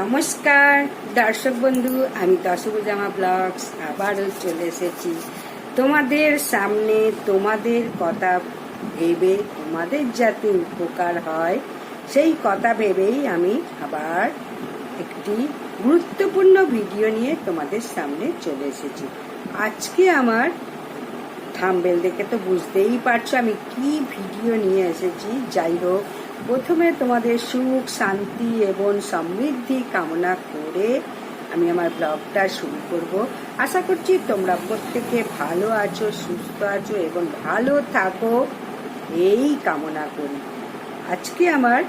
নমস্কার, দর্শক বন্ধু, আমি দশভুজামা ব্লগস আবারও চলে এসেছি। তোমাদের সামনে তোমাদের কথা ভেবে তোমাদের যাতে উপকার হয়, সেই কথা ভেবেই আমি আবার একটি গুরুত্বপূর্ণ ভিডিও নিয়ে তোমাদের সামনে চলে এসেছি। আজকে আমার থাম্বেল দেখে তো বুঝতেই পারছ আমি কি ভিডিও নিয়ে এসেছি। যাই হোক প্রথমে তোমাদের সুখ, শান্তি এবং সমৃদ্ধি কামনা করে আমি আমার ব্লগটা শুরু করব। আশা করছি তোমরা প্রত্যেকে ভালো আছো, সুস্থ আছো এবং ভালো থাকো। এই কামনা করি। আজকে আমার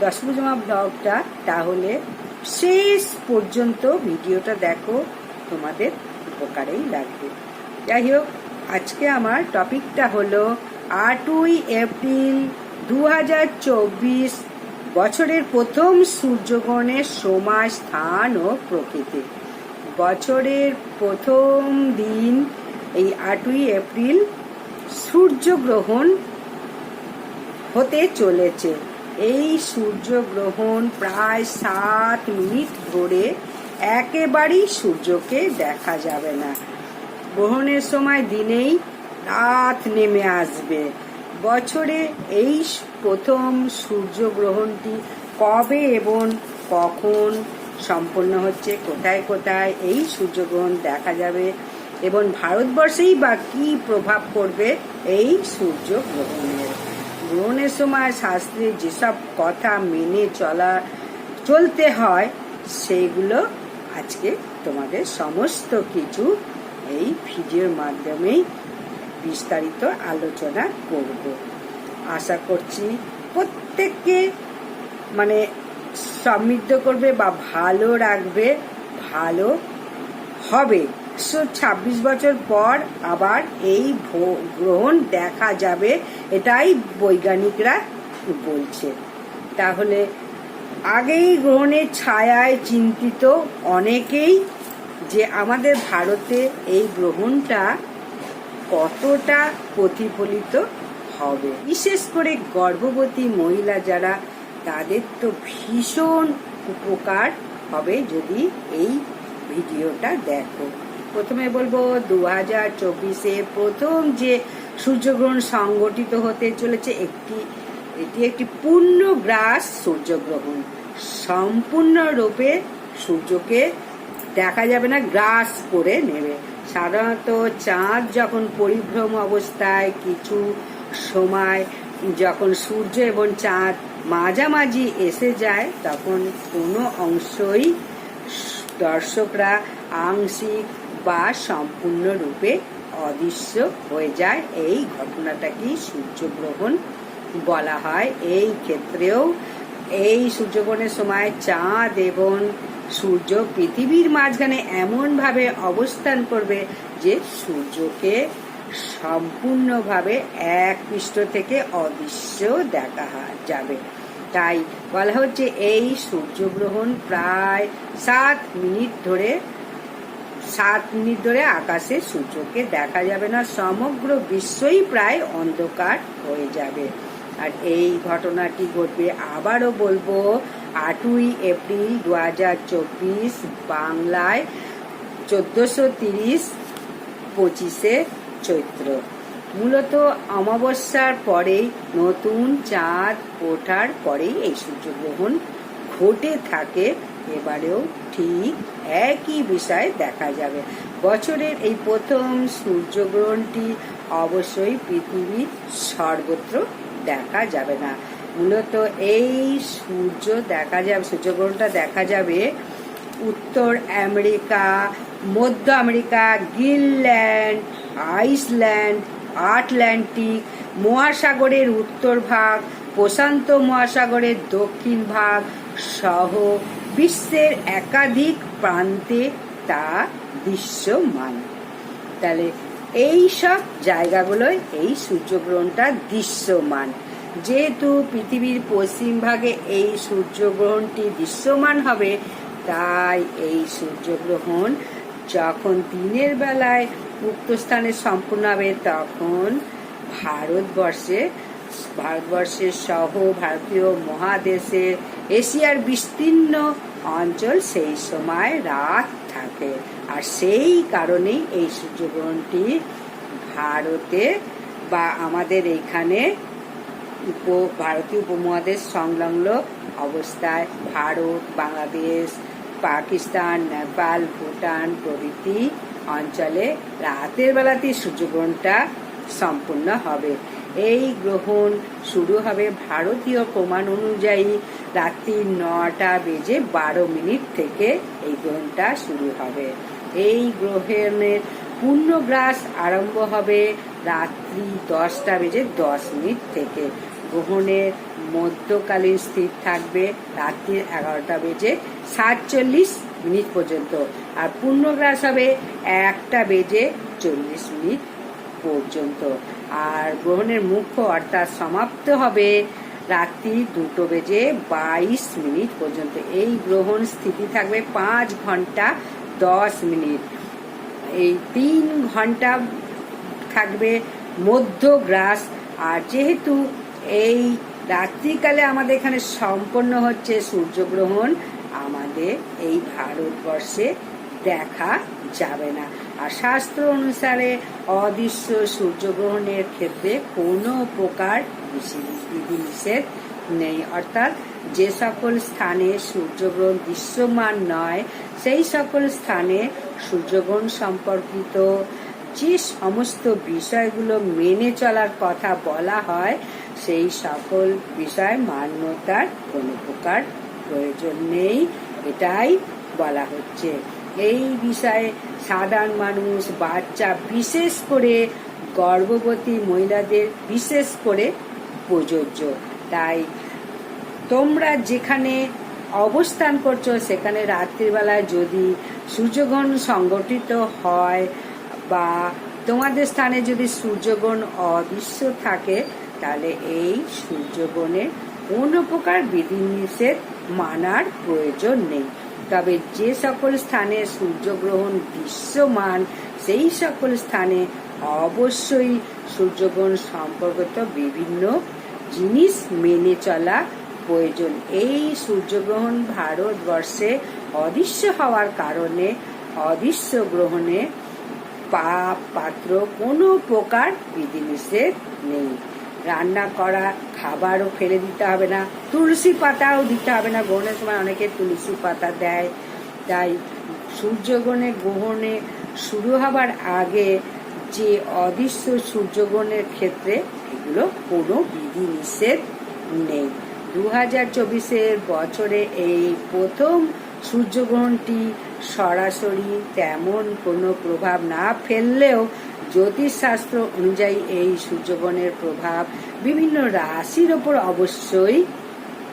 দশমজমা ব্লগটা, তাহলে শেষ পর্যন্ত ভিডিওটা দেখো, তোমাদের উপকারেই লাগবে। যাই হোক, আজকে আমার টপিকটা হলো আটই এপ্রিল দু হাজার চব্বিশ বছরের প্রথম সূর্যগ্রহণের সময়, স্থান ও প্রকৃতি। বছরের প্রথম দিন এই আটই এপ্রিল সূর্যগ্রহণ হতে চলেছে। এই সূর্যগ্রহণ প্রায় সাত মিনিট ধরে একেবারেই সূর্যকে দেখা যাবে না। গ্রহণের সময় দিনেই রাত নেমে আসবে। বছরে এই প্রথম সূর্যগ্রহণটি কবে এবং কখন সম্পন্ন হচ্ছে, কোথায় কোথায় এই সূর্যগ্রহণ দেখা যাবে এবং ভারতবর্ষেই বা কি প্রভাব পড়বে এই সূর্যগ্রহণের? গ্রহণের সময় শাস্ত্রে যেসব কথা মেনে চলা, চলতে হয় সেইগুলো আজকে তোমাদের সমস্ত কিছু এই ভিডিওর মাধ্যমেই বিস্তারিত আলোচনা করব। আশা করছি প্রত্যেককে মানে সমৃদ্ধ করবে বা ভালো রাখবে, ভালো হবে। একশো ছাব্বিশ বছর পর আবার এই গ্রহণ দেখা যাবে, এটাই বৈজ্ঞানিকরা বলছে। তাহলে আগেই গ্রহণের ছায়ায় চিন্তিত অনেকেই যে আমাদের ভারতে এই গ্রহণটা কতটা প্রতিফলিত হবে? বিশেষ করে গর্ভবতী মহিলা যারা, তাদের তো ভীষণ উপকার হবে যদি এই ভিডিওটা দেখো। প্রথমে বলব দু হাজার চব্বিশে প্রথম যে সূর্যগ্রহণ সংগঠিত হতে চলেছে, একটি, এটি একটি পূর্ণগ্রাস সূর্যগ্রহণ। সম্পূর্ণরূপে সূর্যকে দেখা যাবে না, গ্রাস করে নেবে। সাধারণত চাঁদ যখন পরিভ্রম অবস্থায়, কিছু সময় যখন সূর্য এবং চাঁদ মাঝামাঝি এসে যায়, তখন কোনো অংশই দর্শকরা আংশিক বা সম্পূর্ণরূপে অদৃশ্য হয়ে যায়। এই ঘটনাটাকেই সূর্যগ্রহণ বলা হয়। এই ক্ষেত্রেও এই সূর্যগ্রহণের সময় চাঁদ এবং সূর্য পৃথিবীর মাঝখানে এমনভাবে অবস্থান করবে যে সূর্যকে সম্পূর্ণভাবে এক পৃষ্ঠ থেকে অদৃশ্য দেখা যাবে। তাই বলা হচ্ছে এই সূর্যগ্রহণ প্রায় সাত মিনিট ধরে, সাত মিনিট ধরে আকাশে সূর্যকে দেখা যাবে না, সমগ্র বিশ্বই প্রায় অন্ধকার হয়ে যাবে। আর এই ঘটনাটি ঘটবে, আবারও বলব, আটই এপ্রিল দু হাজার চব্বিশ বাংলায় চোদ্দশো তিরিশ পঁচিশে চৈত্র। মূলত অমাবস্যার পরেই নতুন চাঁদ ওঠার পরেই এই সূর্যগ্রহণ ঘটে থাকে। এবারেও ঠিক একই বিষয় দেখা যাবে। বছরের এই প্রথম সূর্যগ্রহণটি অবশ্যই পৃথিবীর সর্বত্র দেখা যাবে না। মূলত এই সূর্য দেখা যাবে, সূর্যগ্রহণটা দেখা যাবে উত্তর আমেরিকা, মধ্য আমেরিকা, গ্রিনল্যান্ড, আইসল্যান্ড, আটলান্টিক, মহাসাগরের উত্তর ভাগ, প্রশান্ত মহাসাগরের দক্ষিণ ভাগ সহ বিশ্বের একাধিক প্রান্তে তা দৃশ্যমান। তাহলে এই সব জায়গাগুলোয় এই সূর্যগ্রহণটা দৃশ্যমান। যেহেতু পৃথিবীর পশ্চিম ভাগে এই সূর্যগ্রহণটি দৃশ্যমান হবে, তাই এই সূর্যগ্রহণ যখন দিনের বেলায় উক্ত স্থানে সম্পূর্ণ হবে, তখন ভারতবর্ষে, ভারতবর্ষের সহ ভারতীয় মহাদেশে এশিয়ার বিস্তীর্ণ অঞ্চল সেই সময় রাত থাকে। আর সেই কারণেই এই সূর্যগ্রহণটি ভারতে বা আমাদের এইখানে উপ, ভারতীয় উপমহাদেশ সংলগ্ন অবস্থায় ভারত, বাংলাদেশ, পাকিস্তান, নেপাল, ভুটান প্রভৃতি অঞ্চলে রাতের বেলাতেই সূর্যগ্রহণটা সম্পূর্ণ হবে। এই গ্রহণ শুরু হবে ভারতীয় প্রমাণ অনুযায়ী রাত্রি নটা বেজে বারো মিনিট থেকে এই গ্রহণটা শুরু হবে। এই গ্রহণের পূর্ণগ্রাস আরম্ভ হবে রাত্রি দশটা বেজে দশ মিনিট থেকে। গ্রহণের মধ্যকালীন স্থির থাকবে রাত্রি এগারোটা বেজে সাতচল্লিশ মিনিট পর্যন্ত। আর পূর্ণগ্রাস হবে একটা বেজে চল্লিশ মিনিট পর্যন্ত। আর গ্রহণের মুখ্য অর্থাৎ সমাপ্ত হবে রাত্রি দুটো বেজে বাইশ মিনিট পর্যন্ত। এই গ্রহণ স্থিতি থাকবে পাঁচ ঘণ্টা দশ মিনিট। এই তিন ঘণ্টা থাকবে মধ্যগ্রাস। আর যেহেতু এই রাত্রিকালে আমাদের এখানে সম্পন্ন হচ্ছে সূর্যগ্রহণ, আমাদের এই ভারতবর্ষে দেখা যাবে না। আর শাস্ত্র অনুসারে অদৃশ্য সূর্যগ্রহণের ক্ষেত্রে কোনো প্রকার বিধিনিষেধ নেই। অর্থাৎ যে সকল স্থানে সূর্যগ্রহণ দৃশ্যমান নয়, সেই সকল স্থানে সূর্যগ্রহণ সম্পর্কিত যে সমস্ত বিষয়গুলো মেনে চলার কথা বলা হয়, সেই সকল বিষয় মান্যতার কোনো প্রকার প্রয়োজন নেই। এটাই বলা হচ্ছে। এই বিষয়ে সাধারণ মানুষ, বাচ্চা বিশেষ করে গর্ভবতী মহিলাদের বিশেষ করে প্রযোজ্য। তাই তোমরা যেখানে অবস্থান করছ, সেখানে রাত্রিবেলায় যদি সূর্যগ্রহণ সংগঠিত হয় বা তোমাদের স্থানে যদি সূর্যগ্রহণ অদৃশ্য থাকে, তাহলে এই সূর্যগ্রহণের কোনো প্রকার বিধিনিষেধ মানার প্রয়োজন নেই। তবে যে সকল স্থানে সূর্যগ্রহণ দৃশ্যমান, সেই সকল স্থানে অবশ্যই সূর্যগ্রহণ সম্পর্কিত বিভিন্ন জিনিস মেনে চলা প্রয়োজন। এই সূর্যগ্রহণ ভারতবর্ষে অদৃশ্য হওয়ার কারণে অদৃশ্য গ্রহণে পা পাত্র কোনো প্রকার বিধিনিষেধ নেই। রান্না করা, খাবারও ফেলে দিতে হবে না। তুলসী পাতাও দিতে হবে না। গ্রহণের সময় অনেকে তুলসী পাতা দেয়। তাই সূর্যগ্রহণে গ্রহণে শুরু হবার আগে যে অদৃশ্য সূর্যগ্রহণের ক্ষেত্রে এগুলো কোনো বিধি নিষেধ নেই। দু হাজার চব্বিশের বছরে এই প্রথম সূর্যগ্রহণটি সরাসরি তেমন কোনো প্রভাব না ফেললেও জ্যোতিষশাস্ত্র অনুযায়ী এই সূর্যগ্রহণের প্রভাব বিভিন্ন রাশির ওপর অবশ্যই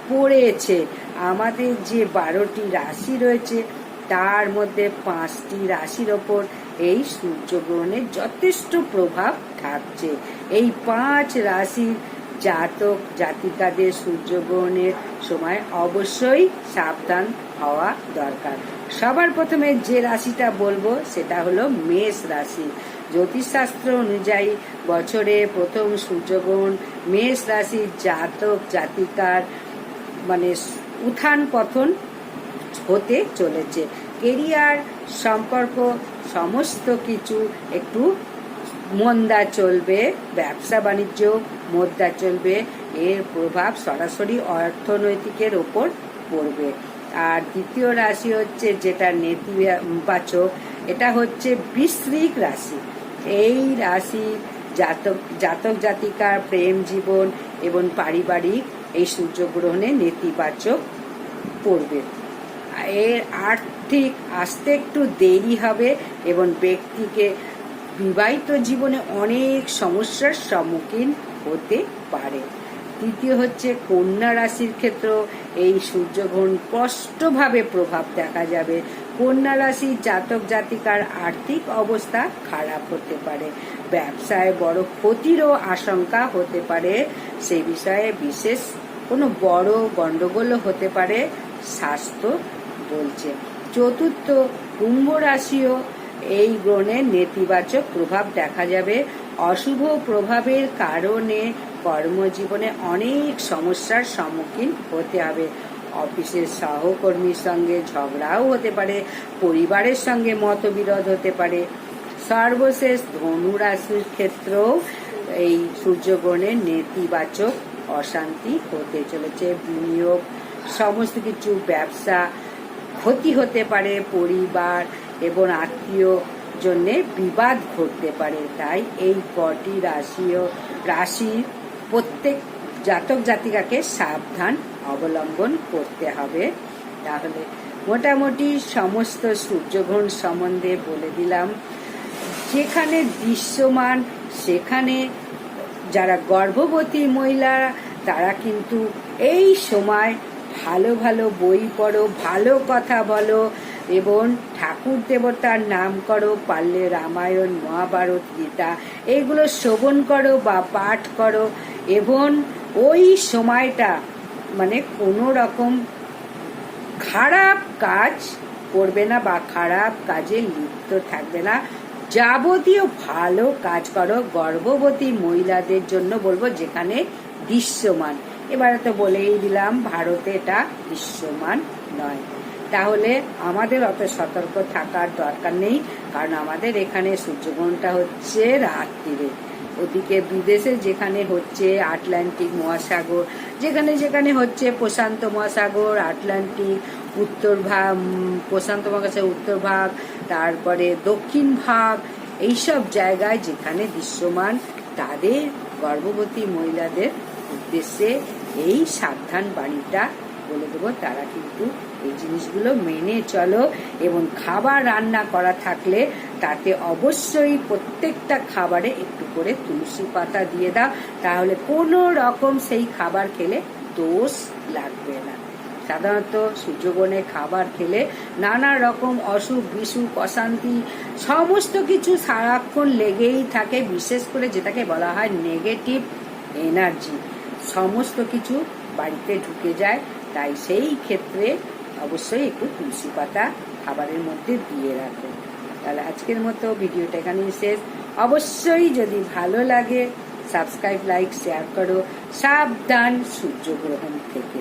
পড়েছে। আমাদের যে বারোটি রাশি রয়েছে, তার মধ্যে পাঁচটি রাশির ওপর এই সূর্যগ্রহণের যথেষ্ট প্রভাব থাকছে। এই পাঁচ রাশির জাতক জাতিকাদের সূর্যগ্রহণের সময় অবশ্যই সাবধান হওয়া দরকার। সবার প্রথমে যে রাশিটা বলব, সেটা হলো মেষ রাশি। জ্যোতিষশাস্ত্র অনুযায়ী বছরে প্রথম সূর্যগ্রহণ মেষ রাশির জাতক জাতিকার মানে উত্থান পথন হতে চলেছে। কেরিয়ার সম্পর্ক সমস্ত কিছু একটু মন্দা চলবে, ব্যবসা বাণিজ্য মন্দা চলবে, এর প্রভাব সরাসরি অর্থনৈতিকের ওপর পড়বে। আর দ্বিতীয় রাশি হচ্ছে যেটা নেতিবাচক এটা হচ্ছে বৃশ্রিক রাশি। এই রাশি জাতক জাতক জাতিকার প্রেম জীবন এবং পারিবারিক এই সূর্যগ্রহণে নেতিবাচক পড়বে। এর আর্থিক আসতে একটু দেরি হবে এবং ব্যক্তিকে বিবাহিত জীবনে অনেক সমস্যার সম্মুখীন হতে পারে। তৃতীয় হচ্ছে কন্যা রাশির ক্ষেত্র। এই সূর্যগ্রহণ স্পষ্টভাবে প্রভাব দেখা যাবে। কন্যা রাশির জাতক জাতিকার আর্থিক অবস্থা খারাপ হতে পারে। ব্যবসায় বড় ক্ষতিরও আশঙ্কা হতে পারে। সেই বিষয়ে বিশেষ কোনো বড় গন্ডগোলও হতে পারে, স্বাস্থ্য বলছে। চতুর্থ কুম্ভ রাশিও এই গ্রহণের নেতিবাচক প্রভাব দেখা যাবে। অশুভ প্রভাবের কারণে কর্মজীবনে অনেক সমস্যার সম্মুখীন হতে হবে। অফিসের সহকর্মীর সঙ্গে ঝগড়াও হতে পারে, পরিবারের সঙ্গে মতবিরোধ হতে পারে। সর্বশেষ ধনু রাশির ক্ষেত্রেও এই সূর্যগ্রহণের নেতিবাচক অশান্তি হতে চলেছে। বিনিয়োগ, সমস্ত কিছু, ব্যবসা ক্ষতি হতে পারে, পরিবার এবং আত্মীয় জন্যে বিবাদ ঘটতে পারে। তাই এই কটি রাশিও, রাশির প্রত্যেক জাতক জাতিকাকে সাবধান অবলম্বন করতে হবে। তাহলে মোটামুটি সমস্ত সূর্যগ্রহণ সম্বন্ধে বলে দিলাম। যেখানে দৃশ্যমান, সেখানে যারা গর্ভবতী মহিলা, তারা কিন্তু এই সময় ভালো ভালো বই পড়ো, ভালো কথা বলো এবং ঠাকুর দেবতার নাম করো, পারলে রামায়ণ, মহাভারত, গীতা এইগুলো শ্রবণ করো বা পাঠ করো। এবং ওই সময়টা মানে কোনো রকম খারাপ কাজ করবে না বা খারাপ কাজে লিপ্ত থাকবে না। যাবতীয় ভালো কাজ করো, গর্ভবতী মহিলাদের জন্য বলব যেখানে দৃশ্যমান। এবারে তো বলেই দিলাম, ভারতে এটা দৃশ্যমান নয়। তাহলে আমাদের অত সতর্ক থাকার দরকার নেই, কারণ আমাদের এখানে সূর্যগ্রহণটা হচ্ছে রাত্রিরে। ওদিকে বিদেশে যেখানে হচ্ছে আটলান্টিক মহাসাগর, যেখানে যেখানে হচ্ছে প্রশান্ত মহাসাগর, আটলান্টিক, উত্তর ভাগ প্রশান্ত মহাসাগরের উত্তর ভাগ, তারপরে দক্ষিণ ভাগ, এইসব জায়গায় যেখানে দৃশ্যমান তাদের গর্ভবতী মহিলাদের উদ্দেশ্যে এই সাবধান বাণীটা বলে দেবো, তারা কিন্তু এই জিনিসগুলো মেনে চলো এবং খাবার রান্না করা থাকলে তাতে অবশ্যই প্রত্যেকটা খাবারে একটু করে তুলসী পাতা দিয়ে দাও, তাহলে কোনো রকম সেই খাবার খেলে দোষ লাগবে না। সাধারণত সূর্যগ্রহণে খাবার খেলে নানা রকম অসুখ বিসুখ, অশান্তি, সমস্ত কিছু সারাক্ষণ লেগেই থাকে, বিশেষ করে যেটাকে বলা হয় নেগেটিভ এনার্জি সমস্ত কিছু বাড়িতে ঢুকে যায় তাই সেই ক্ষেত্রে অবশ্যই একটু তুলসী পাতা খাবারের মধ্যে দিয়ে রাখো তাহলে আজকের মতো ভিডিওটা এখানেই শেষ। অবশ্যই যদি ভালো লাগে, সাবস্ক্রাইব, লাইক, শেয়ার করো। সাবধান সূর্যগ্রহণ থেকে।